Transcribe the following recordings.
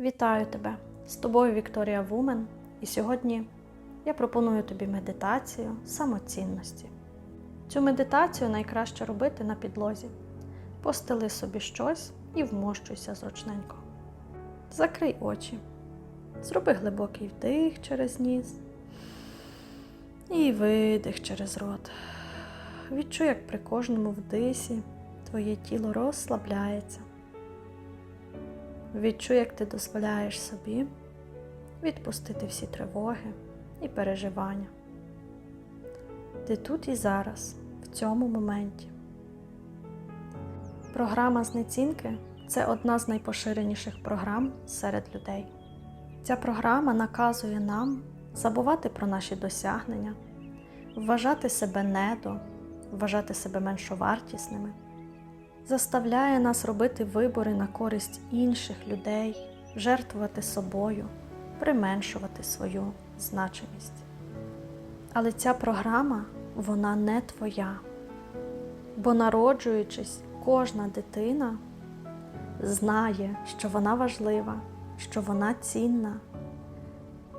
Вітаю тебе! З тобою Вікторія Вумен, і сьогодні я пропоную тобі медитацію самоцінності. Цю медитацію найкраще робити на підлозі. Постели собі щось і вмощуйся зручненько. Закрий очі, зроби глибокий вдих через ніс і видих через рот. Відчуй, як при кожному вдисі твоє тіло розслабляється. Відчуй, як ти дозволяєш собі відпустити всі тривоги і переживання. Ти тут і зараз, в цьому моменті. Програма знецінки це одна з найпоширеніших програм серед людей. Ця програма наказує нам забувати про наші досягнення, вважати себе недо, вважати себе меншовартісними заставляє нас робити вибори на користь інших людей, жертвувати собою, применшувати свою значимість. Але ця програма вона не твоя. Бо народжуючись, кожна дитина знає, що вона важлива, що вона цінна.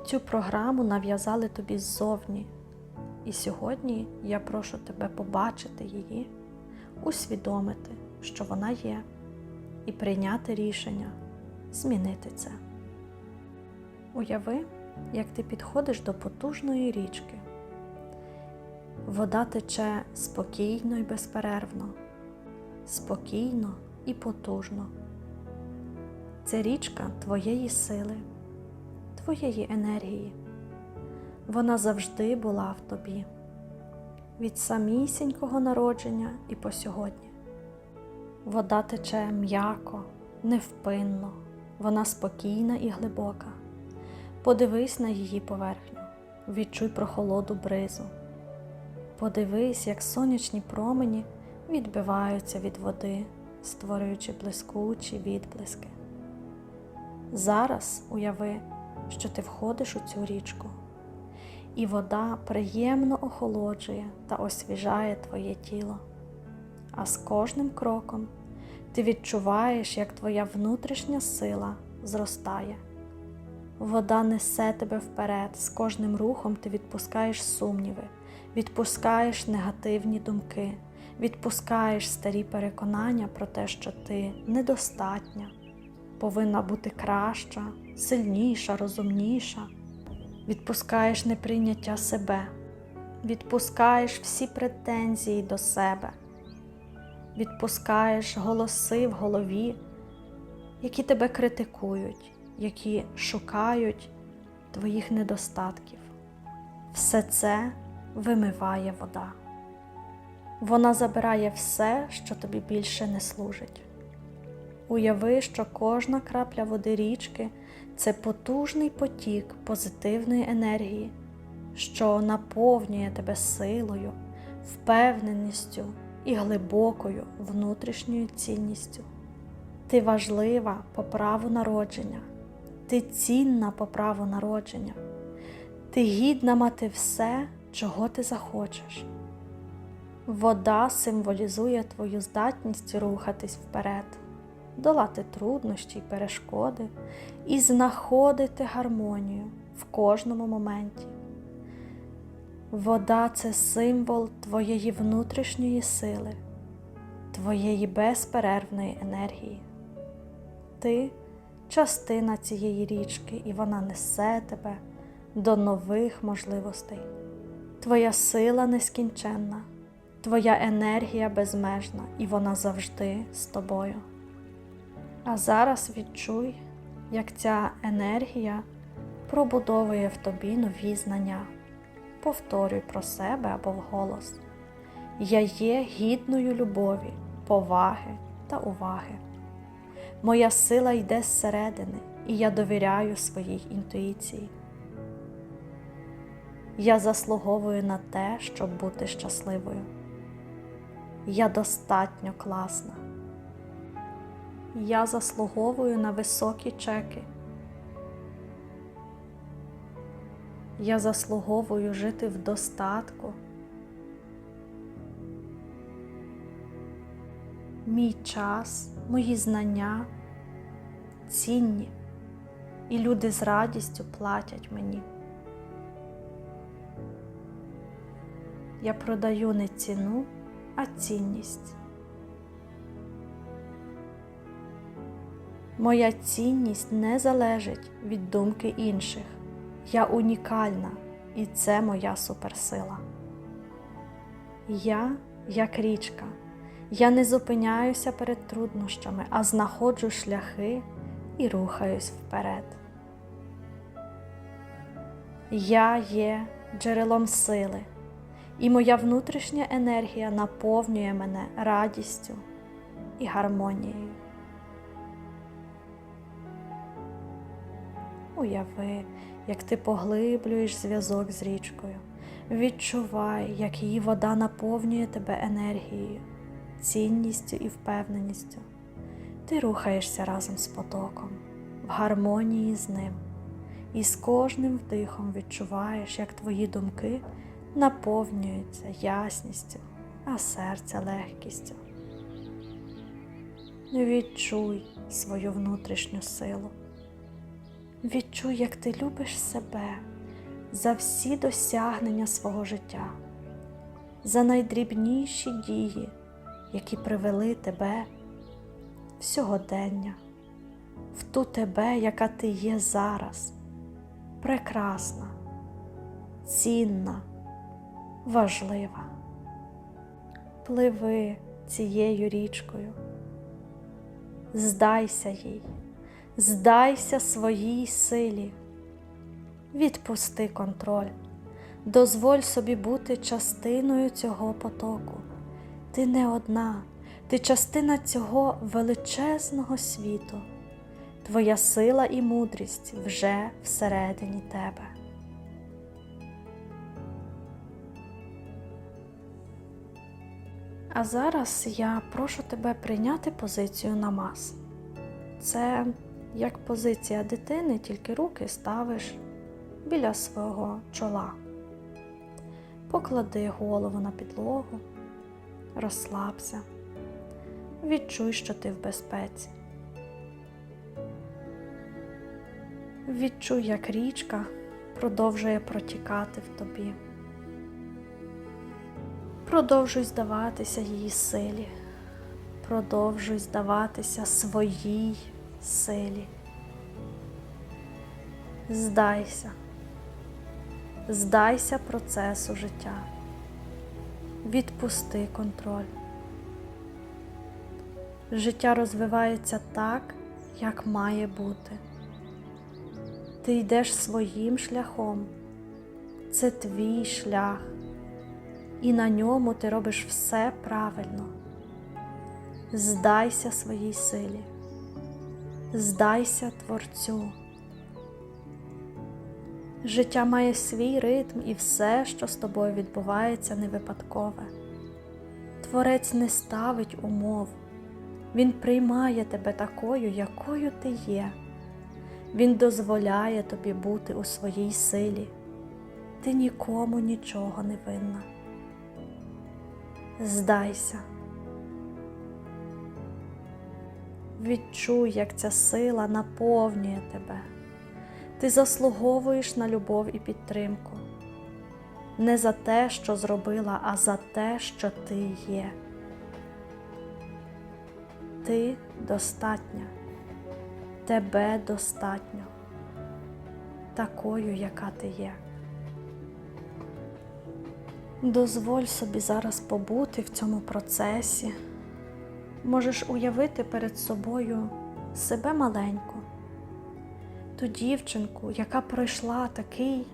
Цю програму нав'язали тобі ззовні. І сьогодні я прошу тебе побачити її, усвідомити що вона є, і прийняти рішення змінити це. Уяви, як ти підходиш до потужної річки. Вода тече спокійно і безперервно, спокійно і потужно. Це річка твоєї сили, твоєї енергії. Вона завжди була в тобі, від самісінького народження і по сьогодні. Вода тече м'яко, невпинно, вона спокійна і глибока. Подивись на її поверхню, відчуй прохолоду бризу. Подивись, як сонячні промені відбиваються від води, створюючи блискучі відблиски. Зараз уяви, що ти входиш у цю річку, і вода приємно охолоджує та освіжає твоє тіло а з кожним кроком ти відчуваєш, як твоя внутрішня сила зростає. Вода несе тебе вперед, з кожним рухом ти відпускаєш сумніви, відпускаєш негативні думки, відпускаєш старі переконання про те, що ти недостатня, повинна бути краща, сильніша, розумніша. Відпускаєш неприйняття себе, відпускаєш всі претензії до себе відпускаєш голоси в голові, які тебе критикують, які шукають твоїх недостатків. Все це вимиває вода. Вона забирає все, що тобі більше не служить. Уяви, що кожна крапля води річки це потужний потік позитивної енергії, що наповнює тебе силою, впевненістю і глибокою внутрішньою цінністю. Ти важлива по праву народження, ти цінна по праву народження, ти гідна мати все, чого ти захочеш. Вода символізує твою здатність рухатись вперед, долати труднощі й перешкоди і знаходити гармонію в кожному моменті. Вода це символ твоєї внутрішньої сили, твоєї безперервної енергії. Ти частина цієї річки, і вона несе тебе до нових можливостей. Твоя сила нескінченна, твоя енергія безмежна, і вона завжди з тобою. А зараз відчуй, як ця енергія пробудовує в тобі нові знання повторюй про себе або вголос. Я є гідною любові, поваги та уваги. Моя сила йде зсередини, і я довіряю своїй інтуїції. Я заслуговую на те, щоб бути щасливою. Я достатньо класна. Я заслуговую на високі чеки. Я заслуговую жити в достатку. Мій час, мої знання цінні. і люди з радістю платять мені. Я продаю не ціну, а цінність. Моя цінність не залежить від думки інших. Я унікальна, і це моя суперсила. Я як річка. Я не зупиняюся перед труднощами, а знаходжу шляхи і рухаюсь вперед. Я є джерелом сили, і моя внутрішня енергія наповнює мене радістю і гармонією. Уяви, як ти поглиблюєш зв'язок з річкою. Відчувай, як її вода наповнює тебе енергією, цінністю і впевненістю. Ти рухаєшся разом з потоком, в гармонії з ним, і з кожним вдихом відчуваєш, як твої думки наповнюються ясністю, а серце легкістю. Відчуй свою внутрішню силу. Відчуй, як ти любиш себе за всі досягнення свого життя, за найдрібніші дії, які привели тебе в сьогодення, в ту тебе, яка ти є зараз, прекрасна, цінна, важлива. Пливи цією річкою, здайся їй, здайся своїй силі. Відпусти контроль, дозволь собі бути частиною цього потоку. Ти не одна, ти частина цього величезного світу. Твоя сила і мудрість вже всередині тебе. А зараз я прошу тебе прийняти позицію намаз. Це як позиція дитини, тільки руки ставиш біля свого чола. Поклади голову на підлогу, розслабся, відчуй, що ти в безпеці. Відчуй, як річка продовжує протікати в тобі. Продовжуй здаватися її силі, продовжуй здаватися своїй силі. Здайся, здайся процесу життя, відпусти контроль. Життя розвивається так, як має бути. Ти йдеш своїм шляхом, це твій шлях, і на ньому ти робиш все правильно. Здайся своїй силі, здайся Творцю. Життя має свій ритм і все, що з тобою відбувається, не випадкове. Творець не ставить умов, Він приймає тебе такою, якою ти є. Він дозволяє тобі бути у своїй силі. Ти нікому нічого не винна. Здайся. Відчуй, як ця сила наповнює тебе. Ти заслуговуєш на любов і підтримку. Не за те, що зробила, а за те, що ти є. Ти достатня, тебе достатньо, такою, яка ти є. Дозволь собі зараз побути в цьому процесі. Можеш уявити перед собою себе маленьку ту дівчинку, яка пройшла такий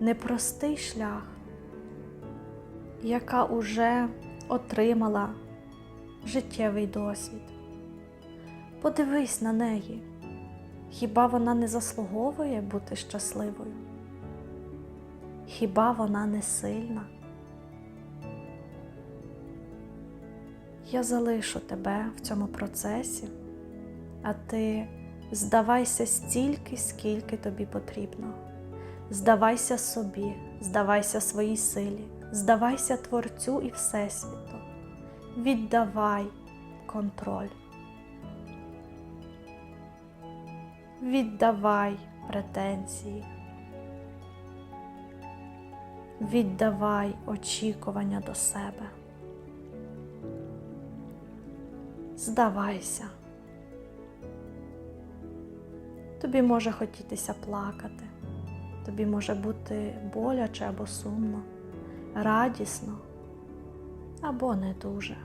непростий шлях, яка уже отримала життєвий досвід. Подивись на неї, хіба вона не заслуговує бути щасливою? Хіба вона не сильна? Я залишу тебе в цьому процесі, а ти Здавайся стільки, скільки тобі потрібно. Здавайся собі, здавайся своїй силі, здавайся Творцю і Всесвіту. Віддавай контроль. Віддавай претензії. Віддавай очікування до себе. Здавайся. Тобі може хотітися плакати, тобі може бути боляче або сумно, радісно або не дуже.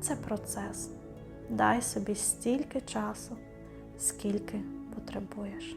Це процес. Дай собі стільки часу, скільки потребуєш.